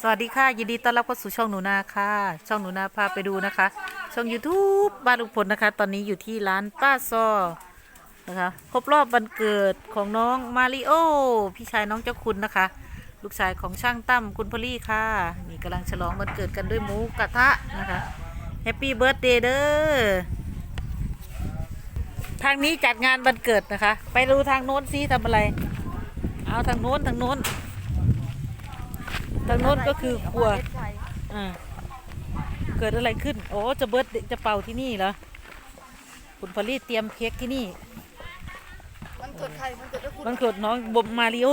สวัสดีค่ะ ยินดีต้อนรับเข้าสู่ช่องหนูนาค่ะ ช่องหนูนาพาไปดูนะคะ ช่อง YouTube บ้านลุงพลนะคะ ตอนนี้อยู่ที่ร้านป้าซอนะคะครบรอบวันเกิดของน้องมาริโอพี่ชายน้องเจ้าคุณนะคะ ลูกชายของช่างตั้มคุณพลลี่ค่ะ นี่กำลังฉลองวันเกิดกันด้วยหมูกระทะนะคะแฮปปี้เบิร์ดเดย์เด้อทางนี้จัดงานวันเกิดนะคะ ไปดูทางโน้นซิทำอะไร เอาทางโน้นทางโน้น ทางโน้นก็คือครัวอ่าเกิดอะไรขึ้น โอ้จะเบิร์ดจะเป่าที่นี่เหรอคุณพอลลี่เตรียมเค้กที่นี่มันเกิดใครมันเกิดด้วยคุณมันเกิดน้องบมมาริโอ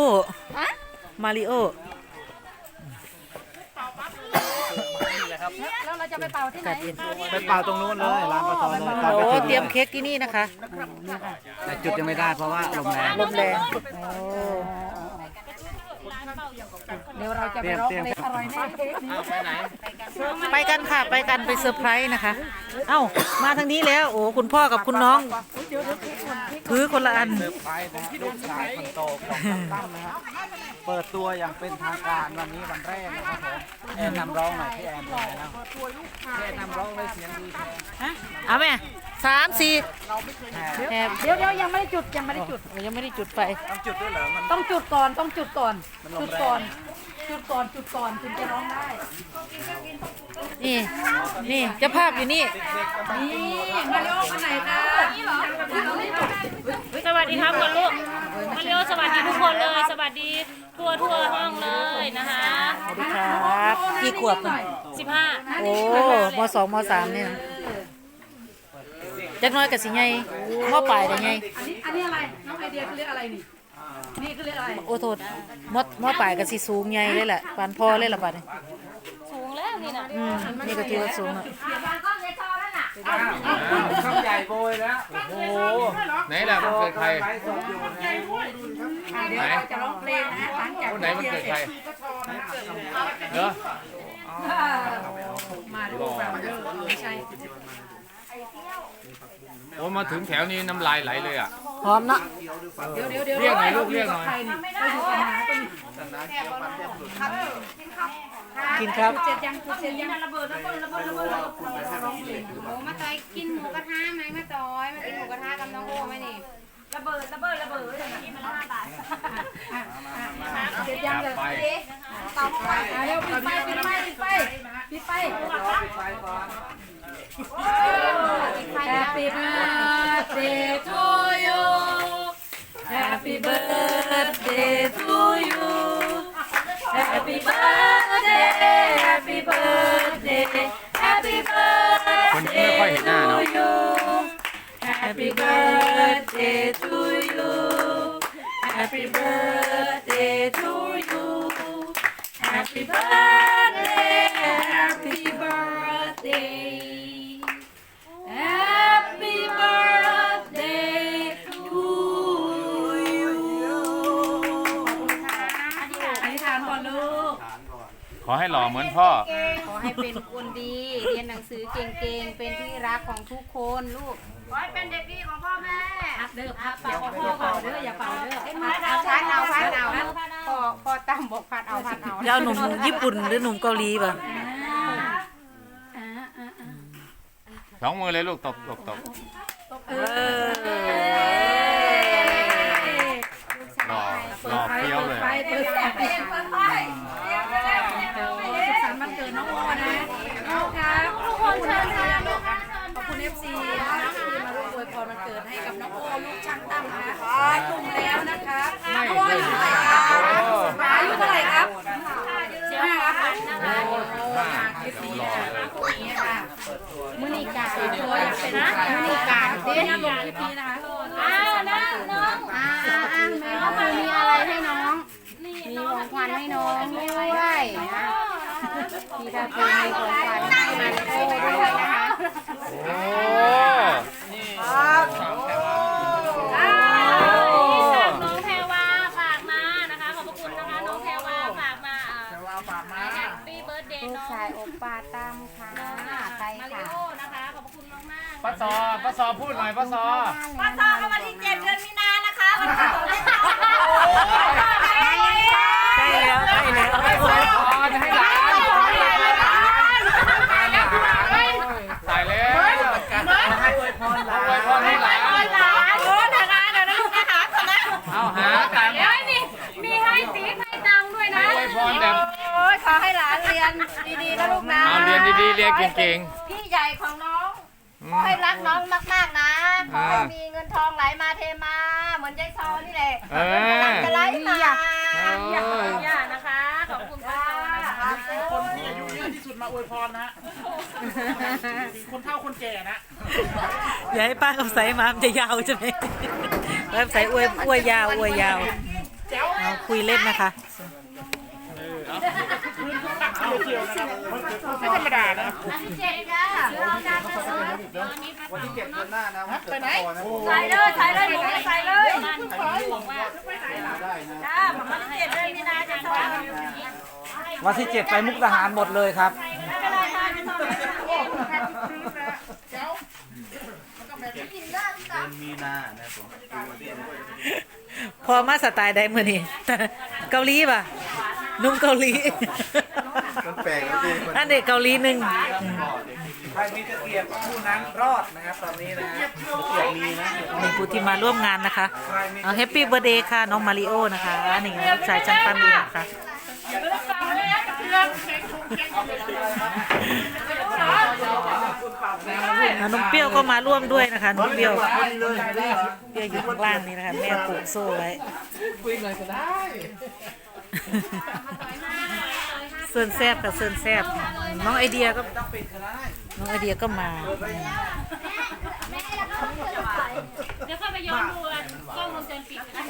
ฮะมาริโอแล้วเราจะไปเป่าที่ไหนกัดเย็นไปเป่าตรงนู้นเลยร้านปลาทองเลยตอนโอ้ไปถึงเตรียมเค้กที่นี่นะคะ แต่จุดยังไม่ได้เพราะว่าลมแรงลมแรงโอ้ เดี๋ยวเราจะเตไปรียมร้องเตรียมเพลงอร่อยแน่เค้กนี้ไปไหนไปกันค่ะไปกันไปเซอร์ไพรส์นะคะ เอ้ามาทางนี้แล้วโอ้คุณพ่อกับคุณน้องถือคนละอันเซอร์ไพรส์นะลูกชายคนโตของตั้มตั้มนะครับเปิดตัวอย่างเป็นทางการวันนี้วันแรกนะครับผมแอนนำร้องหน่อยพี่แอนหน่อยนะพี่แอนนำร้องเลยเสียงดีแท้เอาไหม สามสี่แอบเดี๋ยวเดี๋ยวยังไม่ได้จุดยังไม่ได้จุด ยังไม่ได้จุดไฟต้องจุดด้วยเหรอมัน ต้องจุดก่อนต้องจุดก่อนมันลมจุดแรงก่อน จุดก่อนจุดก่อนถึงจะร้องได้นี่นี่เจ้าภาพอยู่นี่นี่มาริโอคนไหนคะนี่เหรอสวัสดีครับคุณลูกมาริโอสวัสดีทุกคนเลย สวัสดีทั่วทั่วห้องเลยนะคะสวัสดีครับกี่ขวบน่ะ15โอ้มสองมสามเนี่ยนะ จักหน้อยกับสิไงมอปลายได้ไงอันนี้อันนี้อะไรน้องไอเดียเขาเรียกอะไรนี่นี่เขาเรียกอะไรโอ้โทษมอมอปลายกับสิสูงไงเลยแหละปานพ่อเลยละบัดนี้สูงแล้วนี่นะอืมนี่ก็ถือว่าสูงอะช่องใหญ่โบยแล้วโอ้โหไหนล่ะมันเกิดใครไลฟ์สดอยู่ไงเดี๋ยวเราจะร้องเพลงนะหลังจากคนไหนมันเกิดใครเหรอมาริโอแบบเดิมไม่ใช่ โอ้มาถึงแถวนี้น้ำลายไหลเลยอะ หอมเนาะเดี๋ยวเดี๋ยวเดี๋ยวเรียกหน่อยลูกเรียกหน่อยใครนี่ไปอยู่กับหมาตัวนี้กินครับเสร็จยังเสร็จยังระเบิดระเบิดระเบิดระเบิดร้องเพลงโอ้มาต่อยกินหมูกระทะไหมมาต่อยมากินหมูกระทะกับน้องโอไหมนี่ระเบิดระเบิดระเบิดกินมันห้าบาทเสร็จยังเลยไปต่อไปอะเร็วปิดไฟปิดไฟปิดไฟ Happy birthday to you Happy birthday to you Happy birthday Happy birthday Happy birthday to you อธิษฐานก่อนลูก ขอให้หล่อเหมือนพ่อ ขอให้เป็นคนดี เรียนหนังสือเก่งๆ เป็นที่รักของทุกคนลูก ขอให้เป็นเด็กดีของพ่อแม่พักเด้อพักเป่าพ่อเป่าเด้ออย่าเป่าเด้อเอาพัดเอาพัดเอาพ่อพ่อตั้มบอกพัดเอาพัดเอาจะเอาหนุ่มญี่ปุ่นหรือหนุ่มเกาหลีป่ะอ่าอ่าอ่าสองมือเลยลูกตบตบตบเออ หล่อหล่อเฟี้ยวเลย ไปเปิดแสงเปิดไฟสุขสันต์วันเกิดน้องโอนะน้องครับทุกคนเชิญค่ะขอบคุณเอฟซีนะคะที่มาร่วมอวยพรวันเกิดให้กับน้องโอลูกช่างตั้มนะคะได้กลุ่มแล้วนะคะน้องโออายุเท่าไหร่ครับอายุเท่าไหร่ครับสิบห้าครับเอฟซีนะคะนี่ค่ะ มือนีการ โอ้ยเป็ นนะมือนีการเดี๋ยวนะลงคลิปนี้นะคะอ้าวนะน้องอ่าอ่าอ่าแม่ก็มีอะไรให้น้อง มีของขวัญให้น้องด้วยนะพี่ทาคูมีของขวัญให้มาริโอด้วยนะคะโอ้ ป้าซอป้าซอพูดหน่อยป้าซอป้าซอวันที่เจ็ดเดือนมีนาแล้วคะวันที่สองที่สามใได้แล้วใกล้แล้วให้หลานให้หลานตายแล้วให้อวยพรห้านอวให้หลานโอ้ทางานเดี๋ยวนะลูกนะคะทำนะเอาหาตังค์มีมีให้สีให้ตังค์ด้วยนะอวยพรแบบโอ้ยขอให้หลานเรียนดีๆนะลูกนะเรียนดีๆเรียนเก่งๆพี่ใหญ่ของน้อง ขอมให้รักน้องมากๆนะ ขอให้อ่ามีมีเงินทองไหลมาเทมา เหมือนยายซอนี่แหละเออ จะไหลมาโอ้ยย่านะคะ ขอบคุณป้าซอนะคะคนที่อายุเยอะที่สุดมาอวยพรนะคนเฒ่าคนแก่นะ อย่าให้ป้ากับใสมามันจะยาวใช่ไหมป้ากับใสอวยอวยยาวอวยยาวเอาคุยเล่นนะคะ ไม่ธรรมดานะเจ็ดจ้าวันที่เจ็ดเดือนหน้านะวันเกิดพ่อนะใส่เลยใส่เลยหนูใส่เลยได้นะจ้าผมมาเจ็ดเลยมีนาจะสอนวันที่เจ็ดไปมุกดาหารหมดเลยครับไม่เป็นไรค่ะจะสอนมีนานะผมพอมาสไตล์ใดมือนี่เกาหลีป่ะ นุ่มเกาหลีมันแปลกจริงอันเด็กเกาหลีหนึ่งใครมีตะเกียบผู้นั้นรอดนะครับตอนนี้นะฮะตะเกียบมีนะนี่ผู้ที่มาร่วมงานนะคะเอาแฮปปี้เบ t ร์ a เดย์ค่ะน้องมาริโอนะคะนี่ลูกชายช่างปั้นดีนะคะอะน้องเปรี้ยวก็มาร่วมด้วยนะคะน้องเปรี้ยวเปรี้ยวอยู่ข้างล่างนี่นะคะแม่ปลูกโซ่ไว้ เซินแซบกับเซินแซบน้องไอเดียก็น้องไอเดียก็มาเดี๋ยวเข้าไปย้อนดูกันกล้องวงจรปิดนะ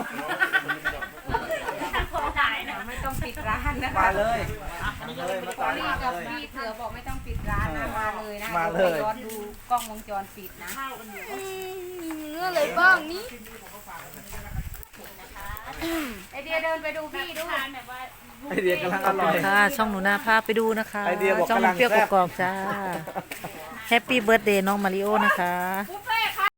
โทรถ่ายนะไม่ต้องปิดร้านนะมาคะเลยมาเลยมาต่อยพี่มากับเลยพี่เสือบอกไม่ต้องปิดร้านนะมาเลยนะมาเลยดี๋วไปย้อนดูกล้องวงจรปิดนะเนื้ออะไรบ้างนี่ ไอเดียเดินไปดูพี่ดูทานแบบว่าไอเดียกำลังอร่อย ค่ะ ช่องหนูนาพาไปดูนะคะไอเดียบอกช่องกำลังเปรี้ยวแซ่บกรอบๆจ้าแฮปปี้เบิร์ดเดย์น้องมาริโอนะคะไป